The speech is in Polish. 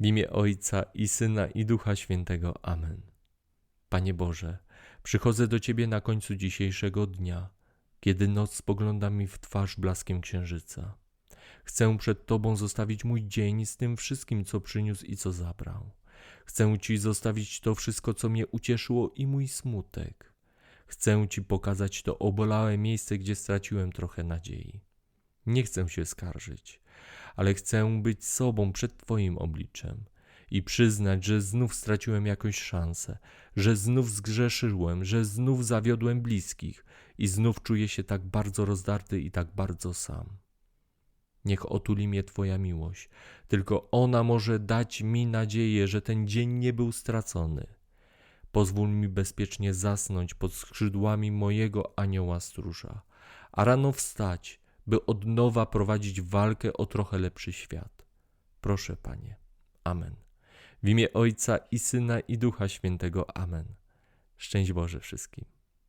W imię Ojca i Syna i Ducha Świętego. Amen. Panie Boże, przychodzę do Ciebie na końcu dzisiejszego dnia, kiedy noc spogląda mi w twarz blaskiem księżyca. Chcę przed Tobą zostawić mój dzień z tym wszystkim, co przyniósł i co zabrał. Chcę Ci zostawić to wszystko, co mnie ucieszyło i mój smutek. Chcę Ci pokazać to obolałe miejsce, gdzie straciłem trochę nadziei. Nie chcę się skarżyć, ale chcę być sobą przed Twoim obliczem i przyznać, że znów straciłem jakąś szansę, że znów zgrzeszyłem, że znów zawiodłem bliskich i znów czuję się tak bardzo rozdarty i tak bardzo sam. Niech otuli mnie Twoja miłość, tylko ona może dać mi nadzieję, że ten dzień nie był stracony. Pozwól mi bezpiecznie zasnąć pod skrzydłami mojego anioła stróża, a rano wstać, by od nowa prowadzić walkę o trochę lepszy świat. Proszę, Panie. Amen. W imię Ojca i Syna i Ducha Świętego. Amen. Szczęść Boże wszystkim.